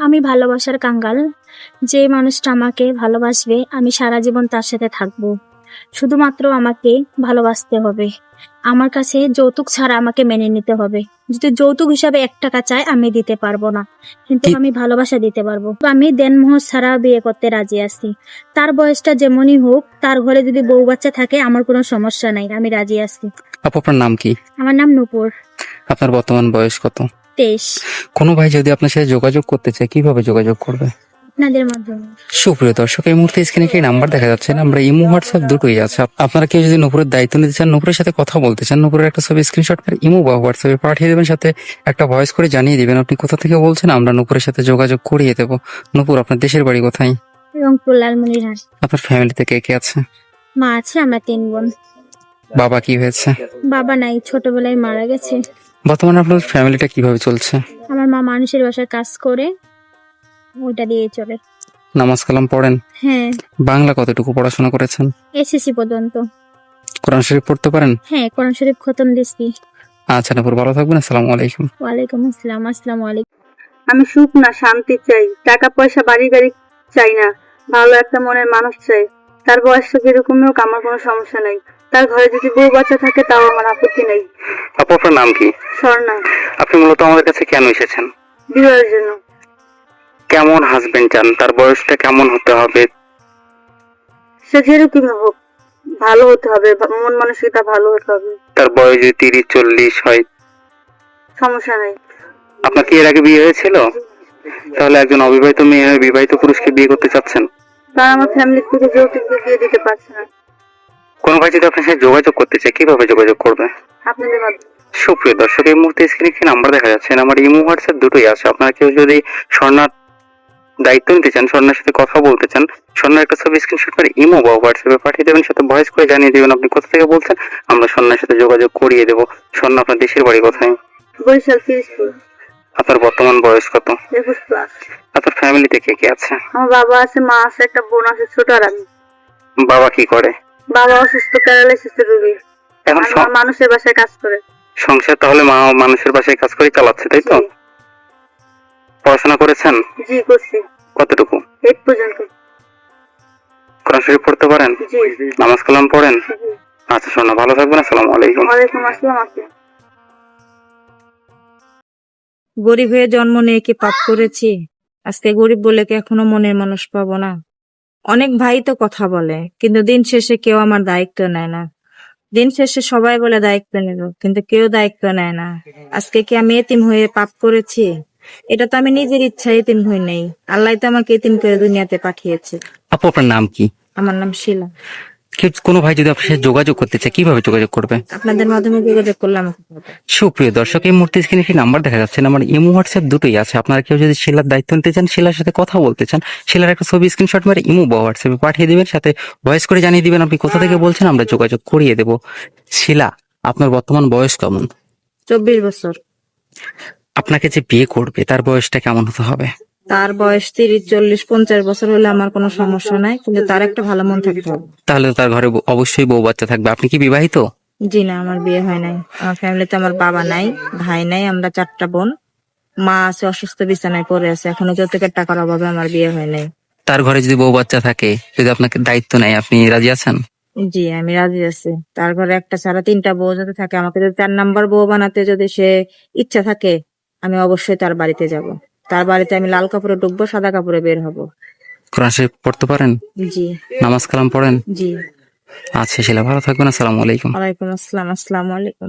আমি ভালোবাসার কাঙ্গাল। যে মানুষটা আমাকে ভালোবাসবে আমি সারা জীবন তার সাথে থাকব। শুধুমাত্র আমাকে ভালোবাসতে হবে। আমার কাছে যৌতুক ছাড়া আমাকে মেনে নিতে হবে। যদি যৌতুক হিসাবে এক টাকা চাই আমি দিতে পারব না। কিন্তু আমি ভালোবাসা দিতে পারব। আমি দেনমোহ ছাড়া বিয়ে করতে রাজি আছি। তার বয়সটা যেমনই হোক তার ঘরে যদি বউ বাচ্চা থাকে আমার কোনো সমস্যা নাই। আমি রাজি আছি। আপু আপনার নাম কি? আমার নাম নূপুর। আপনার বর্তমান বয়স কত? তেইশ কোনো ভাই যদি আপনার সাথে যোগাযোগ করতে চায় কীভাবে যোগাযোগ করবে? আপনাদের মাধ্যমে। সুপ্রিয় দর্শক এই মুহূর্তে স্ক্রিনে কি নাম্বার দেখা যাচ্ছে। আমরা ইমো হোয়াটসঅ্যাপ দুটোই আছে। আপনারা কেউ যদি নুপুরের দায়িত্ব নিতে চান নুপুরের সাথে কথা বলতে চান নুপুরের একটা ছবি স্ক্রিনশট করে ইমো বা হোয়াটসঅ্যাপে পাঠিয়ে দেবেন সাথে একটা ভয়েস করে জানিয়ে দিবেন আপনি কোথা থেকে বলছেন আমরা নুপুরের সাথে যোগাযোগ করিয়ে দেবো। নুপুর আপনার দেশের বাড়ি কোথায়? রংপুর লালমনিরহাট আপনার ফ্যামিলিতে কে কে আছে? মা আছে আমরা তিন বোন। বাবা কি হয়েছে? বাবা নাই ছোটবেলায় মারা গেছে। বর্তমানে আপনার ফ্যামিলিটা কীভাবে চলছে? আমার মা মানুষের বাসায় কাজ করে ওইটা দিয়ে চলে। নামাজ কালাম পড়েন? হ্যাঁ। বাংলা কতটুকু পড়াশোনা করেছেন? এসএসসি পর্যন্ত। কোরআন শরীফ পড়তে পারেন? হ্যাঁ কোরআন শরীফ খতম দিছি আচ্ছা নুপুর ভালো থাকবেন আসসালামু আলাইকুম। ওয়ালাইকুম আসসালাম আসসালামু আলাইকুম। আমি সুখ না শান্তি চাই। টাকা পয়সা বাড়ি গাড়ি চাই না। ভালো একটা মনের মানুষ চাই। তার বয়সটা যেরকম হোক আমার কোনো সমস্যা নেই। তার ঘরে যদি বউ বাচ্চা থাকে তাও আমার আপত্তি নেই। আপু আপনার নাম কি? স্বর্ণা আপনি মূলত আমাদের কাছে কেন এসেছেন? বিবাহের জন্য। কেমন হাজবেন্ড চান? তার বয়সটা কেমন হতে হবে? সে যেরকম হোক ভালো হতে হবে মন মানসিকতা ভালো হতে হবে। তার বয়স যদি তিরিশ চল্লিশ হয়? সমস্যা নেই। আপনার কি এর আগে বিয়ে হয়েছিল? তাহলে একজন অবিবাহিত মেয়ে হয়ে বিবাহিত পুরুষকে বিয়ে করতে চাচ্ছেন? তার আমার ফ্যামিলি থেকে যৌতুক দিয়ে দিতে পারছে না। কোন ভাই যদি আপনার সাথে যোগাযোগ করতে চায় কীভাবে যোগাযোগ করবে? আপনাদের মাধ্যমে। সুপ্রিয় দর্শক এই মুহূর্তে স্ক্রিনে কি নাম্বার দেখা যাচ্ছে। আমার ইমো হোয়াটসঅ্যাপ দুটোই আছে। আপনারা কেউ যদি স্বর্ণার দায়িত্ব নিতে চান স্বর্ণের সাথে কথা বলতে চান স্বর্ণের একটা ছবি স্ক্রিনশট করে ইমো বা হোয়াটসঅ্যাপে পাঠিয়ে দেবেন সাথে ভয়েস করে জানিয়ে দেবেন আপনি কোথা থেকে বলছেন। আমরা স্বর্ণের সাথে যোগাযোগ করিয়ে দেবো। স্বর্ণ আপনার দেশের বাড়ি কোথায়? বরিশাল আপনার বর্তমান বয়স কত? একুশ প্লাস আপনার ফ্যামিলিতে কে কে আছে? আমার বাবা আছে মা আছে একটা বোন আছে ছোট আর আমি। বাবা কি করে? বাবা অসুস্থ প্যারালাইসিস রোগী। এখন মানুষের বাসায় কাজ করে। সংসার তাহলে মা মানুষের বাসায় কাজ করে চালাচ্ছে তাই তো? পড়াশোনা করেছেন? জি করছি। কতটুকু? এইট পর্যন্ত। কোরআন শরীফ পড়তে পারেন? জি। নামাজ কালাম পড়েন? আচ্ছা শোনো ভালো থাকবেন আসসালামু আলাইকুম। ওয়ালাইকুম আসসালাম আপনি? গরিব হয়ে জন্ম নিয়ে কি পাপ করেছি? আজকে গরিব বলে কি এখনও মনের মানুষ পাবো না? অনেক ভাই তো কথা বলে কিন্তু দিন শেষে কেউ আমার দায়িত্ব নেয় না। দিন শেষে সবাই বলে দায়িত্ব নেব কিন্তু কেউ দায়িত্ব নেয় না। আজকে কি আমি এতিম হয়ে পাপ করেছি? এটা তো আমি নিজের ইচ্ছা এতিম হই নেই। আল্লাহ তো আমাকে এতিম করে দুনিয়াতে পাঠিয়েছে। আপু আপনার নাম কি? আমার নাম শিলা। কোনো ভাই যদি আপনার সাথে যোগাযোগ করতে চায় কীভাবে যোগাযোগ করবে? আপনাদের মাধ্যমে যোগাযোগ করলাম সুপ্রিয় দর্শক এই মুহূর্তে স্ক্রিনে একটি নাম্বার দেখা যাচ্ছে। আমার ইমো হোয়াটসঅ্যাপ দুটোই আছে। আপনারা কেউ যদি শিলার দায়িত্ব নিতে চান শিলার সাথে কথা বলতে চান শিলার একটা ছবি স্ক্রিনশট মেরে ইমো বা হোয়াটসঅ্যাপে পাঠিয়ে দিবেন সাথে ভয়েস করে জানিয়ে দিবেন আপনি কোথা থেকে বলছেন আমরা যোগাযোগ করিয়ে দেব। শিলা আপনার বর্তমান বয়স কেমন? চব্বিশ বছর। আপনাকে যে বিয়ে করবে তার বয়সটা কেমন হতে হবে? তার বয়স তিরিশ চল্লিশ পঞ্চাশ বছর হলে আমার কোনো সমস্যা নাই কিন্তু তার একটা ভালো মন থাকতে হবে। তাহলে তার ঘরে অবশ্যই বউ বাচ্চা থাকবে। আপনি কি বিবাহিত? জি না আমার বিয়ে হয় নাই। আমার ফ্যামিলিতে আমার বাবা নাই ভাই নাই আমরা চারটা বোন। মা আছে অসুস্থ বিছানায় পড়ে আছে। এখনও যৌতুকের টাকার অভাবে আমার বিয়ে হয় নাই। তার ঘরে যদি বউ বাচ্চা থাকে যদি আপনাকে দায়িত্ব নেয় আপনি রাজি আছেন? জি আমি রাজি আছি। তার ঘরে একটা ছাড়া তিনটা বউ যদি থাকে আমাকে যদি চার নাম্বার বউ বানাতে যদি সে ইচ্ছা থাকে আমি অবশ্যই তার বাড়িতে যাব। তার বাড়িতে আমি লাল কাপড়ে ডুববো সাদা কাপড়ে বের হব। কোরআন শরীফ পড়তে পারেন? জি। নামাজ কালাম পড়েন? জি। আচ্ছা শিলা ভালো থাকবেন আসসালামু আলাইকুম। ওয়ালাইকুম আসসালাম আসসালামু আলাইকুম।